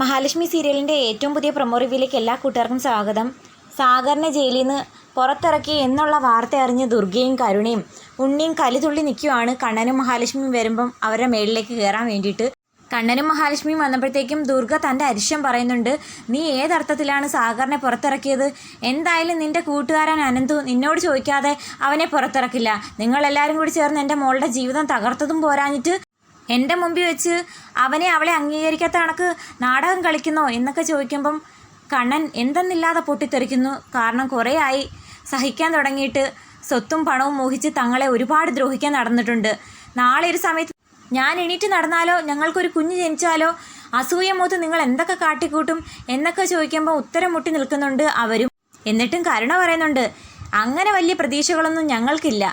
മഹാലക്ഷ്മി സീരിയലിന്റെ ഏറ്റവും പുതിയ പ്രൊമോ റിവ്യൂലേക്ക് എല്ലാ കൂട്ടുകാർക്കും സ്വാഗതം. സാഗറിനെ ജയിലിൽ നിന്ന് പുറത്തിറക്കി എന്നുള്ള വാർത്ത അറിഞ്ഞ് ദുർഗയും കരുണയും ഉണ്ണിയും കലിതുള്ളി നിൽക്കുവാണ് കണ്ണനും മഹാലക്ഷ്മിയും വരുമ്പം അവരുടെ മേളിലേക്ക് കയറാൻ വേണ്ടിയിട്ട്. കണ്ണനും മഹാലക്ഷ്മിയും വന്നപ്പോഴത്തേക്കും ദുർഗ തന്റെ അരിശം പറയുന്നുണ്ട് നീ ഏതർത്ഥത്തിലാണ് സാഗറിനെ പുറത്തിറക്കിയത്? എന്തായാലും നിന്റെ കൂട്ടുകാരൻ അനന്തു നിന്നോട് ചോദിക്കാതെ അവനെ പുറത്തിറക്കില്ല. നിങ്ങളെല്ലാവരും കൂടി ചേർന്ന് എന്റെ മോളുടെ ജീവിതം തകർത്തതും പോരാഞ്ഞിട്ട് എന്റെ മുമ്പിൽ വെച്ച് അവനെ അവളെ അംഗീകരിക്കാത്ത കണക്ക് നാടകം കളിക്കുന്നോ എന്നൊക്കെ ചോദിക്കുമ്പം കണ്ണൻ എന്തെന്നില്ലാതെ പൊട്ടിത്തെറിക്കുന്നു. കാരണം കുറേ ആയി സഹിക്കാൻ തുടങ്ങിയിട്ട് സ്വത്തും പണവും മോഹിച്ച് തങ്ങളെ ഒരുപാട് ദ്രോഹിക്കാൻ നടന്നിട്ടുണ്ട്. നാളെ ഒരു സമയത്ത് ഞാൻ എണീറ്റ് നടന്നാലോ ഞങ്ങൾക്കൊരു കുഞ്ഞ് ജനിച്ചാലോ അസൂയ മൂത്ത് നിങ്ങൾ എന്തൊക്കെ കാട്ടിക്കൂട്ടും എന്നൊക്കെ ചോദിക്കുമ്പോൾ ഉത്തരം മുട്ടി നിൽക്കുന്നുണ്ട് അവരും. എന്നിട്ടും കരുണ പറയുന്നുണ്ട് അങ്ങനെ വലിയ പ്രതീക്ഷകളൊന്നും ഞങ്ങൾക്കില്ല.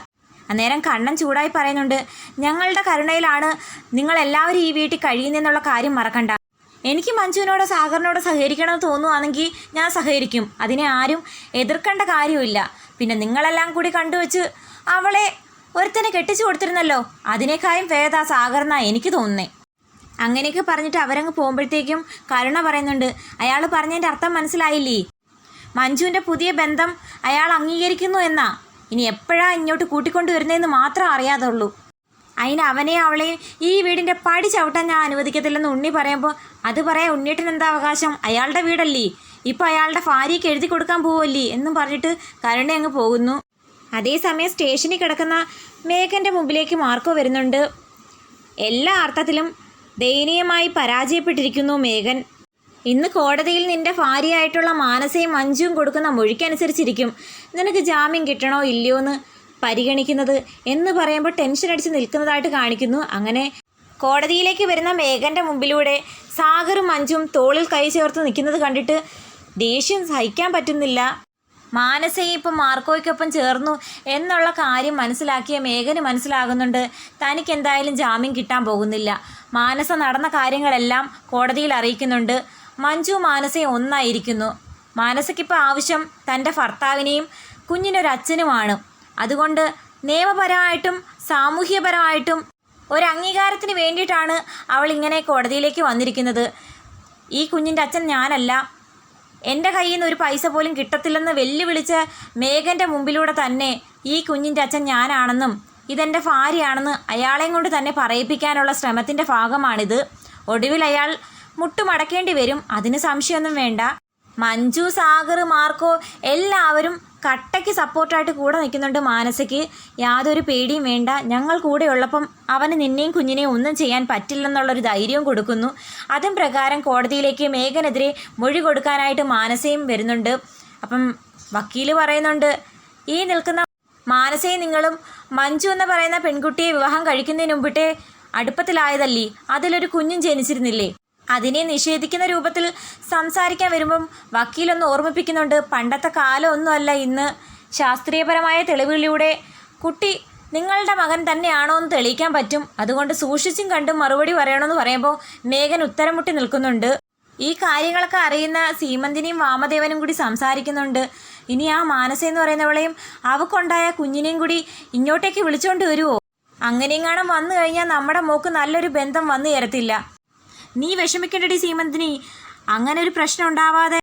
അന്നേരം കണ്ണൻ ചൂടായി പറയുന്നുണ്ട് ഞങ്ങളുടെ കരുണയിലാണ് നിങ്ങൾ എല്ലാവരും ഈ വീട്ടിൽ കഴിയുന്നെന്നുള്ള കാര്യം മറക്കണ്ട. എനിക്ക് മഞ്ജുവിനോട് സാഗറിനോട് സഹകരിക്കണമെന്ന് തോന്നുവാണെങ്കിൽ ഞാൻ സഹകരിക്കും. അതിനെ ആരും എതിർക്കേണ്ട കാര്യമില്ല പിന്നെ നിങ്ങളെല്ലാം കൂടി കണ്ടുവച്ച് അവളെ ഒരുത്തനെ കെട്ടിച്ചു കൊടുത്തിരുന്നല്ലോ. അതിനേക്കാളും ഭേദ സാഗർന്നാ എനിക്ക് തോന്നുന്നേ. അങ്ങനെയൊക്കെ പറഞ്ഞിട്ട് അവരങ്ങ് പോകുമ്പോഴത്തേക്കും കരുണ പറയുന്നുണ്ട് അയാൾ പറഞ്ഞതിന്റെ അർത്ഥം മനസ്സിലായില്ലേ? മഞ്ജുവിന്റെ പുതിയ ബന്ധം അയാൾ അംഗീകരിക്കുന്നു എന്നാ. ഇനി എപ്പോഴാ ഇങ്ങോട്ട് കൂട്ടിക്കൊണ്ടുവരുന്നതെന്ന് മാത്രം അറിയാതുള്ളൂ. അതിന് അവനെ അവളെയും ഈ വീടിന്റെ പടി ചവിട്ടാൻ ഞാൻ അനുവദിക്കത്തില്ലെന്ന് ഉണ്ണി പറയുമ്പോൾ അത് പറയാൻ ഉണ്ണിയേട്ടൻ എന്താ അവകാശം? അയാളുടെ വീടല്ലേ? ഇപ്പം അയാളുടെ ഭാര്യയ്ക്ക് എഴുതി കൊടുക്കാൻ പോവല്ലേ? എന്നും പറഞ്ഞിട്ട് കരുണ അങ്ങ് പോകുന്നു. അതേസമയം സ്റ്റേഷനിൽ കിടക്കുന്ന മേഘന്റെ മുമ്പിലേക്ക് മാർക്കോ വരുന്നുണ്ട്. എല്ലാ അർത്ഥത്തിലും ദയനീയമായി പരാജയപ്പെട്ടിരിക്കുന്നു മേഘൻ. ഇന്ന് കോടതിയിൽ നിന്റെ ഭാര്യയായിട്ടുള്ള മാനസയും മഞ്ജുവും കൊടുക്കുന്ന മൊഴിക്കനുസരിച്ചിരിക്കും. നിനക്ക് ജാമ്യം കിട്ടണോ ഇല്ലയോ എന്ന് പരിഗണിക്കുന്നത് എന്ന് പറയുമ്പോൾ ടെൻഷൻ അടിച്ച് നിൽക്കുന്നതായിട്ട് കാണിക്കുന്നു. അങ്ങനെ കോടതിയിലേക്ക് വരുന്ന മേഘന്റെ മുമ്പിലൂടെ സാഗറും മഞ്ജും തോളിൽ കൈ ചേർത്ത് നിൽക്കുന്നത് കണ്ടിട്ട് ദേഷ്യം സഹിക്കാൻ പറ്റുന്നില്ല. മാനസയെ ഇപ്പം മാർക്കോയ്ക്കൊപ്പം ചേർന്നു എന്നുള്ള കാര്യം മനസ്സിലാക്കിയ മേഘന് മനസ്സിലാകുന്നുണ്ട്. തനിക്ക് എന്തായാലും ജാമ്യം കിട്ടാൻ പോകുന്നില്ല. മാനസ നടന്ന കാര്യങ്ങളെല്ലാം കോടതിയിൽ അറിയിക്കുന്നുണ്ട്. മഞ്ജു മാനസയും ഒന്നായിരിക്കുന്നു. മാനസയ്ക്കിപ്പോൾ ആവശ്യം തന്റെ ഭർത്താവിനെയും കുഞ്ഞിനൊരച്ഛനുമാണ്. അതുകൊണ്ട് നിയമപരമായിട്ടും സാമൂഹ്യപരമായിട്ടും ഒരു അംഗീകാരത്തിന് വേണ്ടിയിട്ടാണ് അവൾ ഇങ്ങനെ കോടതിയിലേക്ക് വന്നിരിക്കുന്നത്. ഈ കുഞ്ഞിന്റെ അച്ഛൻ ഞാനല്ല. എന്റെ കയ്യിൽ നിന്ന് ഒരു പൈസ പോലും കിട്ടത്തില്ലെന്ന് വെല്ലുവിളിച്ച മേഘന്റെ മുമ്പിലൂടെ തന്നെ ഈ കുഞ്ഞിന്റെ അച്ഛൻ ഞാനാണെന്നും ഇതെന്റെ ഭാര്യയാണെന്ന് അയാളെയും കൊണ്ട് തന്നെ പറയിപ്പിക്കാനുള്ള ശ്രമത്തിന്റെ ഭാഗമാണിത്. ഒടുവിൽ അയാൾ മുട്ടുമടക്കേണ്ടി വരും. അതിന് സംശയമൊന്നും വേണ്ട. മഞ്ജു സാഗർ മാർക്കോ എല്ലാവരും കട്ടയ്ക്ക് സപ്പോർട്ടായിട്ട് കൂടെ നിൽക്കുന്നുണ്ട് മാനസയ്ക്ക് യാതൊരു പേടിയും വേണ്ട. ഞങ്ങൾ കൂടെ ഉള്ളപ്പം അവന് നിന്നെയും കുഞ്ഞിനെയും ഒന്നും ചെയ്യാൻ പറ്റില്ലെന്നുള്ളൊരു ധൈര്യവും കൊടുക്കുന്നു. അതും പ്രകാരം കോടതിയിലേക്ക് മേഘനെതിരെ മൊഴി കൊടുക്കാനായിട്ട് മാനസയും വരുന്നുണ്ട്. അപ്പം വക്കീൽ പറയുന്നുണ്ട് ഈ നിൽക്കുന്ന മാനസയും നിങ്ങളും മഞ്ജു എന്ന് പറയുന്ന പെൺകുട്ടിയെ വിവാഹം കഴിക്കുന്നതിന് മുമ്പിട്ടേ അടുപ്പത്തിലായതല്ലേ? അതിലൊരു കുഞ്ഞും ജനിച്ചിരുന്നില്ലേ? അതിനെ നിഷേധിക്കുന്ന രൂപത്തിൽ സംസാരിക്കാൻ വരുമ്പം വക്കീലൊന്ന് ഓർമ്മിപ്പിക്കുന്നുണ്ട്. പണ്ടത്തെ കാലമൊന്നുമല്ല ഇന്ന്. ശാസ്ത്രീയപരമായ തെളിവുകളിലൂടെ കുട്ടി നിങ്ങളുടെ മകൻ തന്നെയാണോ എന്ന് തെളിയിക്കാൻ പറ്റും. അതുകൊണ്ട് സൂക്ഷിച്ചും കണ്ടും മറുപടി പറയണമെന്ന് പറയുമ്പോൾ മേഘൻ ഉത്തരം മുട്ടി നിൽക്കുന്നുണ്ട്. ഈ കാര്യങ്ങളൊക്കെ അറിയുന്ന സീമന്തിനെയും വാമദേവനും കൂടി സംസാരിക്കുന്നുണ്ട്. ഇനി ആ മാനസ എന്ന് പറയുന്നവളെയും അവക്കുണ്ടായ കുഞ്ഞിനെയും കൂടി ഇങ്ങോട്ടേക്ക് വിളിച്ചോണ്ട് വരുമോ അങ്ങനെയെങ്ങാനും വന്നു കഴിഞ്ഞാൽ നമ്മുടെ മോക്ക് നല്ലൊരു ബന്ധം വന്നു തരത്തില്ല നീ വിഷമിക്കേണ്ടടി സീമന്തിനി. അങ്ങനെ ഒരു പ്രശ്നം ഉണ്ടാവാതെ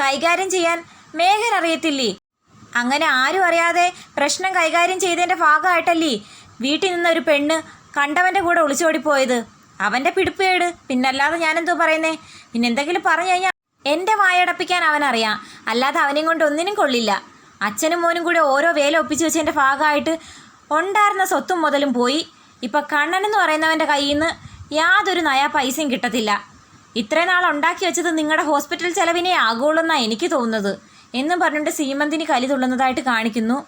കൈകാര്യം ചെയ്യാൻ മേഘൻ അറിയത്തില്ലേ? അങ്ങനെ ആരും അറിയാതെ പ്രശ്നം കൈകാര്യം ചെയ്തതിന്റെ ഭാഗമായിട്ടല്ലേ വീട്ടിൽ നിന്നൊരു പെണ്ണ് കണ്ടവന്റെ കൂടെ ഒളിച്ചോടിപ്പോയത്? അവന്റെ പിടിപ്പേട് പിന്നല്ലാതെ ഞാനെന്തോ പറയുന്നേ? പിന്നെ എന്തെങ്കിലും പറഞ്ഞു കഴിഞ്ഞാൽ എന്റെ വായടപ്പിക്കാൻ അവനറിയാം. അല്ലാതെ അവനെയും കൊണ്ട് ഒന്നിനും കൊള്ളില്ല. അച്ഛനും മോനും കൂടി ഓരോ വേല ഒപ്പിച്ച് വെച്ചതിന്റെ ഭാഗമായിട്ട് ഉണ്ടായിരുന്ന സ്വത്തും മുതലും പോയി. ഇപ്പം കണ്ണൻ എന്ന് പറയുന്നവന്റെ കയ്യിൽ നിന്ന് യാതൊരു നയാ പൈസയും കിട്ടത്തില്ല. ഇത്രയും നാൾ ഉണ്ടാക്കി വെച്ചത് നിങ്ങളുടെ ഹോസ്പിറ്റൽ ചെലവിനെ ആകുള്ളൂ എന്നാണ് എനിക്ക് തോന്നുന്നത്. എന്നും പറഞ്ഞിട്ട് സീമന്തിന് കലി തുള്ളുന്നതായിട്ട് കാണിക്കുന്നു.